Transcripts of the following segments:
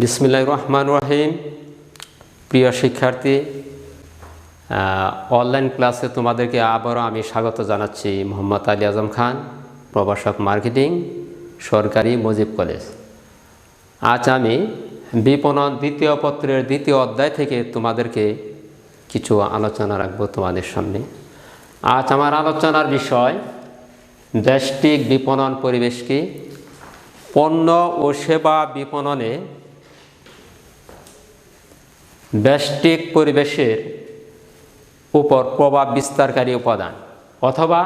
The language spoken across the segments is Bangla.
বিসমিল্লাহ রহমান রহিম। প্রিয় শিক্ষার্থী অনলাইন ক্লাসে তোমাদেরকে আবারও আমি স্বাগত জানাচ্ছি মোহাম্মদ আলী আজম খান, প্রভাষক মার্কেটিং সরকারি মুজিব কলেজ আজ আমি বিপণন দ্বিতীয় পত্রের দ্বিতীয় অধ্যায় থেকে তোমাদেরকে কিছু আলোচনা রাখব তোমাদের সামনে। আজ আমার আলোচনার বিষয় ব্যষ্টিক বিপণন পরিবেশ কি? পণ্য ও সেবা বিপণনে ব্যষ্টিক পরিবেশের উপর প্রভাব বিস্তারকারী উপাদান অথবা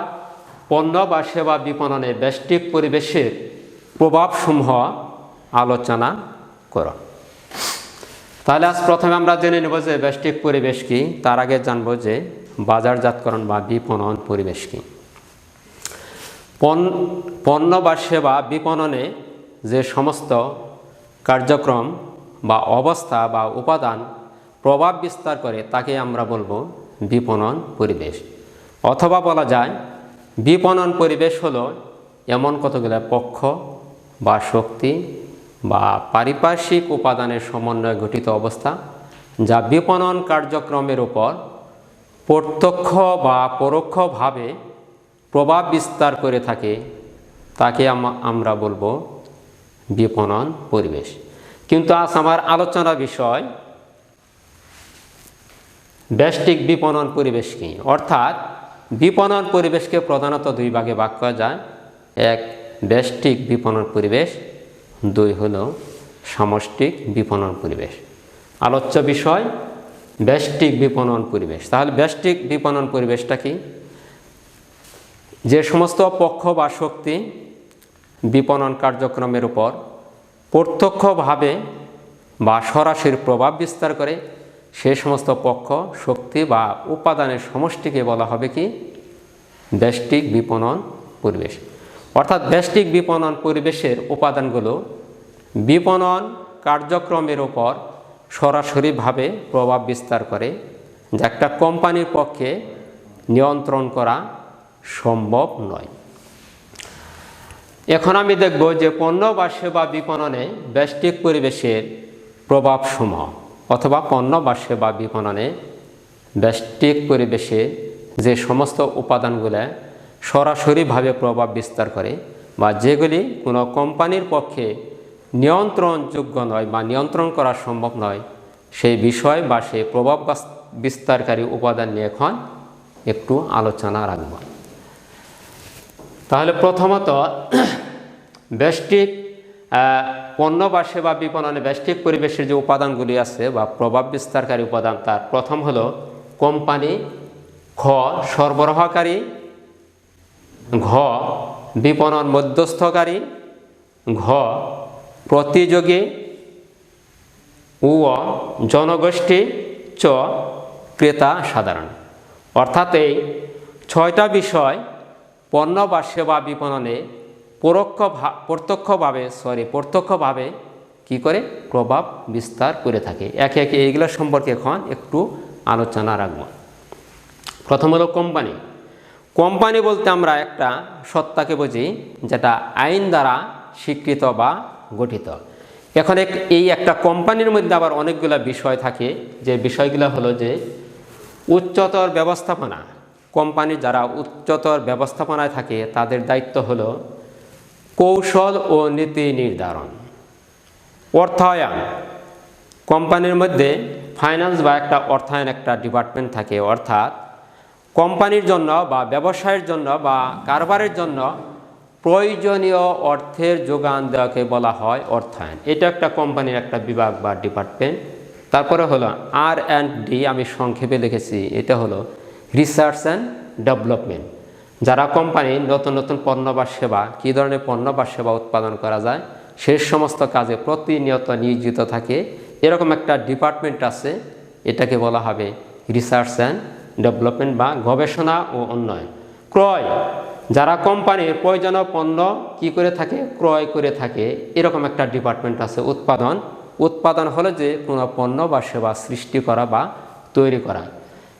পণ্য বা সেবা বিপণনে ব্যষ্টিক পরিবেশের প্রভাবসমূহ আলোচনা করো। তাহলে আজ প্রথমে আমরা জেনে নেব যে ব্যষ্টিক পরিবেশ কি, তার আগে জানব যে বাজারজাতকরণ বা বিপণন পরিবেশ কি। পণ্য বা সেবা বিপণনে যে সমস্ত কার্যক্রম বা অবস্থা বা উপাদান প্রভাব বিস্তার করে, তাকে আমরা বলব বিপণন পরিবেশ। অথবা বলা যায়, বিপণন পরিবেশ হলো এমন কতগুলো পক্ষ বা শক্তি বা পারিপার্শ্বিক উপাদানের সমন্বয়ে গঠিত অবস্থা, যা বিপণন কার্যক্রমের উপর প্রত্যক্ষ বা পরোক্ষভাবে প্রভাব বিস্তার করে থাকে, তাকে আমরা বলব বিপণন পরিবেশ। কিন্তু আজ আমার আলোচনা বিষয় ব্যষ্টিক বিপণন পরিবেশ কি? অর্থাৎ বিপণন পরিবেশকে প্রধানত দুই ভাগে ভাগ করা যায়। এক, ব্যষ্টিক বিপণন পরিবেশ। দুই হল সামষ্টিক বিপণন পরিবেশ। আলোচ্য বিষয়, ব্যষ্টিক বিপণন পরিবেশ। তাহলে ব্যষ্টিক বিপণন পরিবেশটা কি? যে সমস্ত পক্ষ বা শক্তি বিপণন কার্যক্রমের উপর প্রত্যক্ষভাবে বা সরাসরি প্রভাব বিস্তার করে সে সমস্ত পক্ষ, শক্তি বা উপাদানের সমষ্টিকে বলা হবে কি? ব্যষ্টিক বিপণন পরিবেশ। অর্থাৎ ব্যষ্টিক বিপণন পরিবেশের উপাদানগুলো বিপণন কার্যক্রমের ওপর সরাসরিভাবে প্রভাব বিস্তার করে, যা একটা কোম্পানির পক্ষে নিয়ন্ত্রণ করা সম্ভব নয়। এখন আমি দেখব যে পণ্য বা সেবা বিপণনে ব্যষ্টিক পরিবেশের প্রভাবসমূহ। অথবা পণ্য বা সেবা বিপণনে ব্যষ্টিক পরিবেশে যে সমস্ত উপাদানগুলো সরাসরিভাবে প্রভাব বিস্তার করে বা যেগুলি কোনো কোম্পানির পক্ষে নিয়ন্ত্রণযোগ্য নয় বা নিয়ন্ত্রণ করা সম্ভব নয়, সেই বিষয় বা সেই প্রভাব বিস্তারকারী উপাদান নিয়ে এখন একটু আলোচনা রাখব। তাহলে প্রথমত ব্যষ্টিক পণ্য বা সেবা বিপণনে ব্যষ্টিক পরিবেশের যে উপাদানগুলি আছে বা প্রভাব বিস্তারকারী উপাদান, তার প্রথম হলো কোম্পানি খ সরবরাহকারী, ঘ, বিপণন মধ্যস্থকারী, ঘ, প্রতিযোগী, উ জনগোষ্ঠী, চ, ক্রেতা সাধারণ। অর্থাৎ এই ছয়টা বিষয় পণ্য বা সেবা বিপণনে পরোক্ষ প্রত্যক্ষভাবে সরি প্রত্যক্ষভাবে কি করে? প্রভাব বিস্তার করে থাকে। একে একে এইগুলো সম্পর্কে এখন একটু আলোচনা রাখব। প্রথম হলো কোম্পানি। কোম্পানি বলতে আমরা একটা সত্তাকে বুঝি, যেটা আইন দ্বারা স্বীকৃত বা গঠিত। এখন এই একটা কোম্পানির মধ্যে আবার অনেকগুলো বিষয় থাকে। যে বিষয়গুলো হলো যে উচ্চতর ব্যবস্থাপনা। কোম্পানি যারা উচ্চতর ব্যবস্থাপনায় থাকে, তাদের দায়িত্ব হলো কৌশল ও নীতি নির্ধারণ। অর্থায়ন। কোম্পানির মধ্যে ফাইন্যান্স বা একটা অর্থায়ন একটা ডিপার্টমেন্ট থাকে, অর্থাৎ কোম্পানির জন্য বা ব্যবসায়ের জন্য বা কারবারের জন্য প্রয়োজনীয় অর্থের যোগান দেওয়াকে বলা হয় অর্থায়ন। এটা একটা কোম্পানির একটা বিভাগ বা ডিপার্টমেন্ট তারপরে হলো আর অ্যান্ড ডি আমি সংক্ষেপে লিখেছি এটা হলো রিসার্চ অ্যান্ড ডেভেলপমেন্ট যারা কোম্পানি নতুন নতুন পণ্য বা সেবা, কী ধরনের পণ্য বা সেবা উৎপাদন করা যায়, সে সমস্ত কাজে প্রতিনিয়ত নিয়োজিত থাকে। এরকম একটা ডিপার্টমেন্ট আছে, এটাকে বলা হবে রিসার্চ অ্যান্ড ডেভেলপমেন্ট বা গবেষণা ও উন্নয়ন। ক্রয়, যারা কোম্পানির প্রয়োজনীয় পণ্য কি করে থাকে, ক্রয় করে থাকে, এরকম একটা ডিপার্টমেন্ট আছে উৎপাদন। উৎপাদন হলো যে কোনো পণ্য বা সেবা সৃষ্টি করা বা তৈরি করা।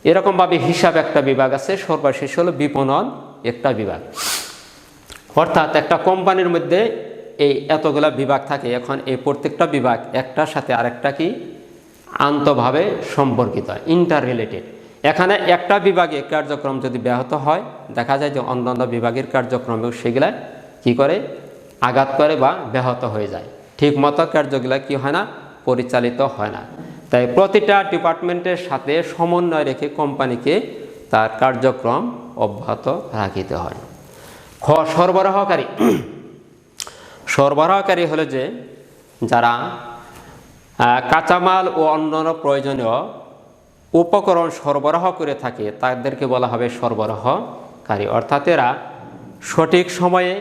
এরকমভাবে হিসাব একটা বিভাগ আছে, সর্বশেষ হলো বিপণন। একটা বিভাগ। অর্থাৎ একটা কোম্পানির মধ্যে এই এতগুলা বিভাগ থাকে। এখন এই প্রত্যেকটা বিভাগ একটার সাথে আরেকটা কি? আন্তভাবে সম্পর্কিত ইন্টার রিলেটেড এখানে একটা বিভাগে কার্যক্রম যদি ব্যাহত হয়, দেখা যায় যে অন্যান্য বিভাগের কার্যক্রমেও সেগুলা কি করে? আঘাত করে বা ব্যাহত হয়ে যায়। ঠিক মতো কার্যগুলা কি হয় না? পরিচালিত হয় না। তাই প্রতিটা ডিপার্টমেন্টের সাথে সমন্বয় রেখে কোম্পানিকে তার কার্যক্রম অব্যাহত রাখিতে হয়। খ, সরবরাহকারী। সরবরাহকারী হলো যে, যারা কাঁচামাল ও অন্যান্য প্রয়োজনীয় উপকরণ সরবরাহ করে থাকে, তাদেরকে বলা হবে সরবরাহকারী। অর্থাৎ এরা সঠিক সময়ে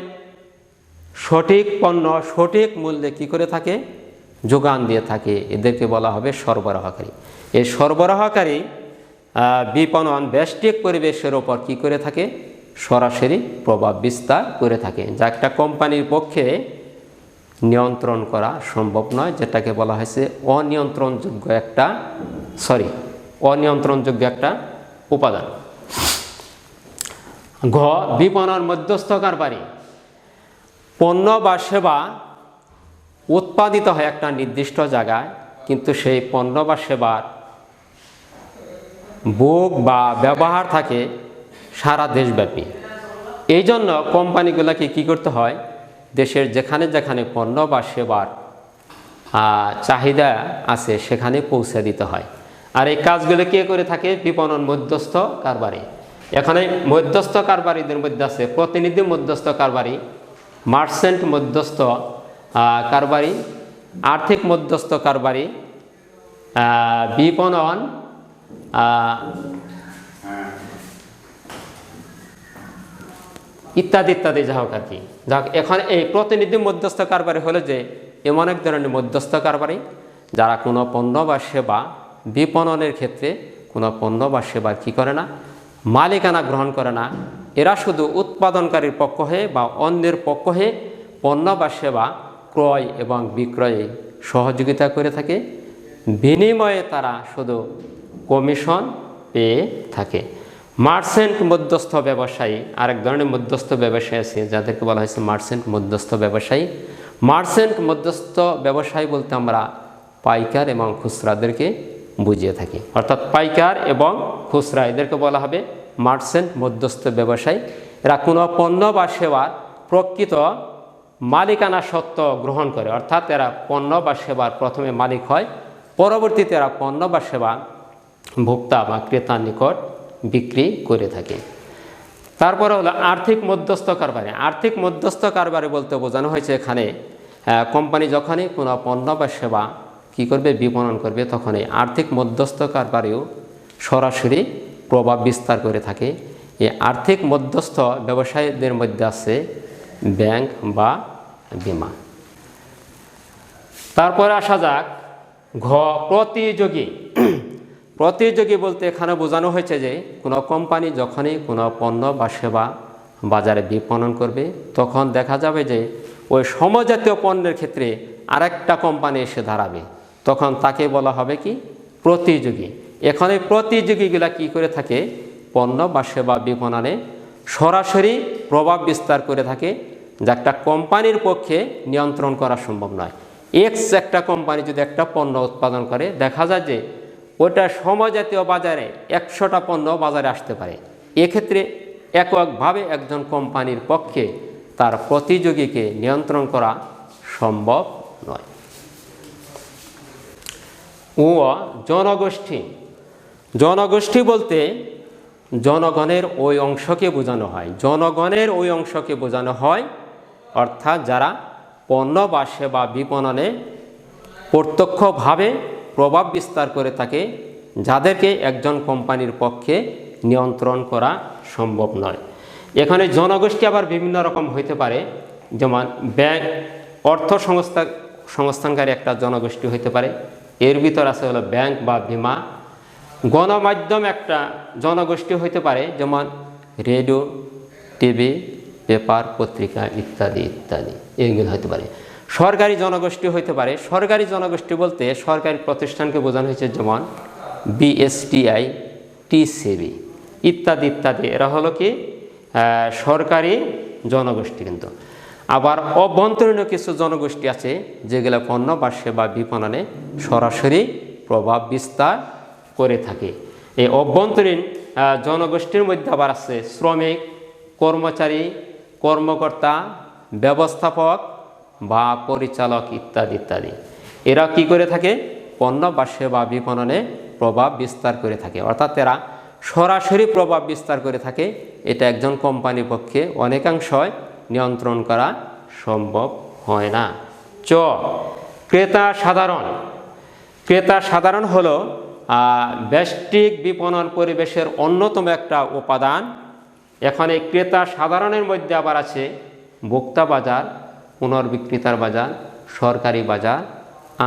সঠিক পণ্য, সঠিক মূল্যে কি করে থাকে? যোগান দিয়ে থাকে। এদেরকে বলা হবে সরবরাহকারী। এই সরবরাহকারী বিপণন ব্যষ্টিক পরিবেশের ওপর কি করে থাকে? সরাসরি প্রভাব বিস্তার করে থাকে। যা একটা কোম্পানির পক্ষে নিয়ন্ত্রণ করা সম্ভব নয়, যেটাকে বলা হয়েছে অনিয়ন্ত্রণযোগ্য একটা সরি অনিয়ন্ত্রণযোগ্য একটা উপাদান। ঘ, বিপণন মধ্যস্থ কারবারি পণ্য বা সেবা উৎপাদিত হয় একটা নির্দিষ্ট জায়গায়, কিন্তু সেই পণ্য বা সেবার বুক বা ব্যবহার থাকে সারা দেশব্যাপী। এই জন্য কোম্পানিগুলোকে কী করতে হয়, দেশের যেখানে যেখানে পণ্য বা সেবার চাহিদা আছে সেখানে পৌঁছে দিতে হয়। আর এই কাজগুলো কে করে থাকে, বিপণন মধ্যস্থ কারবারি। এখানে মধ্যস্থ কারবারিদের মধ্যে আছে প্রতিনিধি মধ্যস্থ কারবারি, মার্চেন্ট মধ্যস্থ কারবারি, আর্থিক মধ্যস্থ কারবারি বিপণন ইত্যাদি ইত্যাদি, যা হোক আর কি। যাক, এখন এই প্রতিনিধি মধ্যস্থ কারবারি হলো যে এমন এক ধরনের মধ্যস্থ কারবারি, যারা কোনো পণ্য বা সেবা বিপণনের ক্ষেত্রে কোনো পণ্য বা সেবা কী করে না, মালিকানা গ্রহণ করে না। এরা শুধু উৎপাদনকারীর পক্ষ হয়ে বা অন্যের পক্ষ হয়ে পণ্য বা সেবা ক্রয় এবং বিক্রয়ে সহযোগিতা করে থাকে। বিনিময়ে তারা শুধু কমিশন পেয়ে থাকে। মার্চেন্ট মধ্যস্থ ব্যবসায়ী, আরেক ধরনের মধ্যস্থ ব্যবসায়ী আছে, যাদেরকে বলা হয়েছে মার্চেন্ট মধ্যস্থ ব্যবসায়ী। মার্চেন্ট মধ্যস্থ ব্যবসায়ী বলতে আমরা পাইকার এবং খুচরাদেরকে বুঝিয়ে থাকি। অর্থাৎ পাইকার এবং খুচরা, এদেরকে বলা হবে মার্চেন্ট মধ্যস্থ ব্যবসায়ী। এরা কোনো পণ্য বা সেবার প্রকৃত মালিকানা সত্ত্ব গ্রহণ করে। অর্থাৎ এরা পণ্য বা সেবার প্রথমে মালিক হয়, পরবর্তীতে এরা পণ্য বা সেবা ভোক্তা বা ক্রেতার নিকট বিক্রি করে থাকে। তারপরে হলো আর্থিক মধ্যস্থ কারবারে। আর্থিক মধ্যস্থ কারবারে বলতে বোঝানো হয়েছে এখানে কোম্পানি যখনই কোনো পণ্য বা সেবা কী করবে, বিপণন করবে, তখনই আর্থিক মধ্যস্থ কারবারেও সরাসরি প্রভাব বিস্তার করে থাকে। এই আর্থিক মধ্যস্থ ব্যবসায়ীদের মধ্যে আছে ব্যাংক বা বিমা। তারপরে আসা যাক, ঘ, প্রতিযোগী। প্রতিযোগী বলতে এখানে বোঝানো হয়েছে যে কোনো কোম্পানি যখনই কোনো পণ্য বা সেবা বাজারে বিপণন করবে, তখন দেখা যাবে যে ওই সমজাতীয় পণ্যের ক্ষেত্রে আরেকটা কোম্পানি এসে দাঁড়াবে। তখন তাকে বলা হবে কি? প্রতিযোগী। এখানে প্রতিযোগীগুলা কি করে থাকে? পণ্য বা সেবা বিপণনে সরাসরি প্রভাব বিস্তার করে থাকে যা একটা কোম্পানির পক্ষে নিয়ন্ত্রণ করা সম্ভব নয়। এক্স একটা কোম্পানি যদি একটা পণ্য উৎপাদন করে, দেখা যায় যে ওটা সমজাতীয় বাজারে একশোটা পণ্য বাজারে আসতে পারে। এক্ষেত্রে এককভাবে একজন কোম্পানির পক্ষে তার প্রতিযোগীকে নিয়ন্ত্রণ করা সম্ভব নয়। ও জনগোষ্ঠী। জনগোষ্ঠী বলতে জনগণের ওই অংশকে বোঝানো হয়। জনগণের ওই অংশকে বোঝানো হয়, অর্থাৎ যারা পণ্য বা সেবা বিপণনে প্রত্যক্ষভাবে প্রভাব বিস্তার করে থাকে যাদেরকে একজন কোম্পানির পক্ষে নিয়ন্ত্রণ করা সম্ভব নয়। এখানে জনগোষ্ঠী আবার বিভিন্ন রকম হইতে পারে। যেমন ব্যাংক, অর্থ সংস্থা, সংস্থানকারী একটা জনগোষ্ঠী হইতে পারে। এর ভিতর আছে হলো ব্যাংক বা বিমা। গণমাধ্যম একটা জনগোষ্ঠী হইতে পারে, যেমন রেডিও, টিভি, পেপার, পত্রিকা ইত্যাদি ইত্যাদি। এইগুলো হতে পারে। সরকারি জনগোষ্ঠী হইতে পারে। সরকারি জনগোষ্ঠী বলতে সরকারি প্রতিষ্ঠানকে বোঝানো হয়েছে যেমন বিএসটিআই টিসিবি ইত্যাদি ইত্যাদি। এরা হলো কি? সরকারি জনগোষ্ঠী কিন্তু। আবার অভ্যন্তরীণ কিছু জনগোষ্ঠী আছে যেগুলো পণ্য বা সেবা বিপণনে সরাসরি প্রভাব বিস্তার করে থাকে। এই অভ্যন্তরীণ জনগোষ্ঠীর মধ্যে আবার আছে শ্রমিক, কর্মচারী, কর্মকর্তা, ব্যবস্থাপক বা পরিচালক ইত্যাদি ইত্যাদি। এরা কি করে থাকে? পণ্য বা সেবা বিপণনে প্রভাব বিস্তার করে থাকে। অর্থাৎ এরা সরাসরি প্রভাব বিস্তার করে থাকে। এটা একজন কোম্পানির পক্ষে অনেকাংশই নিয়ন্ত্রণ করা সম্ভব হয় না। চ, ক্রেতা সাধারণ। ক্রেতা সাধারণ হলো ব্যষ্টিক বিপণন পরিবেশের অন্যতম একটা উপাদান। এখানে ক্রেতা সাধারণের মধ্যে আবার আছে ভোক্তা বাজার পুনর্বিক্রেতার বাজার, সরকারি বাজার,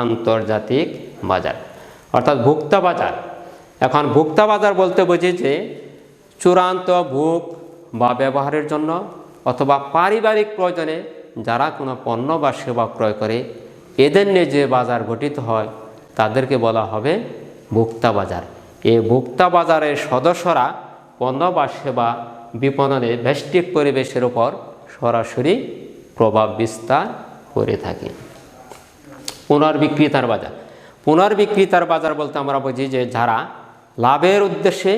আন্তর্জাতিক বাজার। অর্থাৎ ভোক্তা বাজার। এখন ভোক্তা বাজার বলতে বুঝি যে চূড়ান্ত ভোগ বা ব্যবহারের জন্য অথবা পারিবারিক প্রয়োজনে যারা কোনো পণ্য বা সেবা ক্রয় করে, এদের নিয়ে যে বাজার গঠিত হয়, তাদেরকে বলা হবে ভোক্তা বাজার। এই ভোক্তা বাজারের সদস্যরা পণ্য বা সেবা বিপণনে ব্যষ্টিক পরিবেশের উপর সরাসরি প্রভাব বিস্তার করে থাকে। পুনর্বিক্রেতার বাজার। পুনর্বিক্রেতার বাজার বলতে আমরা বুঝি যে যারা লাভের উদ্দেশ্যে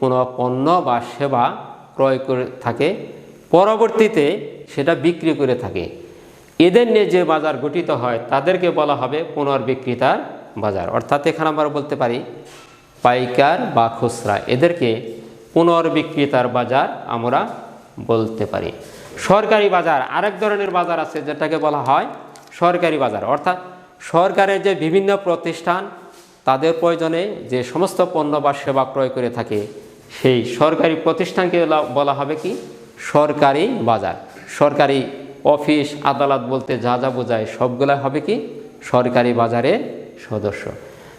কোনো পণ্য বা সেবা ক্রয় করে থাকে, পরবর্তীতে সেটা বিক্রি করে থাকে। এদের নিয়ে যে বাজার গঠিত হয়, তাদেরকে বলা হবে পুনর্বিক্রেতার বাজার। অর্থাৎ এখানে আমরা বলতে পারি পাইকার বা খুচরা। এদেরকে পুনর্বিক্রেতার বাজার আমরা বলতে পারি। সরকারি বাজার, আরেক ধরনের বাজার আছে যেটাকে বলা হয় সরকারি বাজার। অর্থাৎ সরকারের যে বিভিন্ন প্রতিষ্ঠান, তাদের প্রয়োজনে যে সমস্ত পণ্য বা সেবা ক্রয় করে থাকে, সেই সরকারি প্রতিষ্ঠানকে বলা- হবে কি? সরকারি বাজার। সরকারি অফিস, আদালত বলতে যা যা বোঝায়, সবগুলা হবে কি? সরকারি বাজারের সদস্য।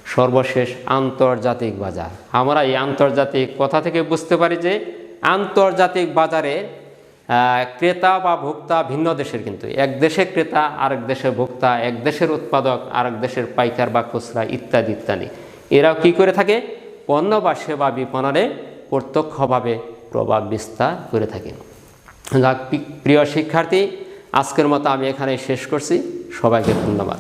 সর্বশেষ আন্তর্জাতিক বাজার। আমরা এই আন্তর্জাতিক কথা থেকে বুঝতে পারি যে আন্তর্জাতিক বাজারে ক্রেতা বা ভোক্তা ভিন্ন দেশের কিন্তু। এক দেশে ক্রেতা, আরেক দেশের ভোক্তা, এক দেশের উৎপাদক, আরেক দেশের পাইকার বা খুচরা ইত্যাদি ইত্যাদি। এরাও কি করে থাকে? পণ্য বা সেবা বিপণনে প্রত্যক্ষভাবে প্রভাব বিস্তার করে থাকে। প্রিয় শিক্ষার্থী, আজকের মতো আমি এখানে শেষ করছি। সবাইকে ধন্যবাদ।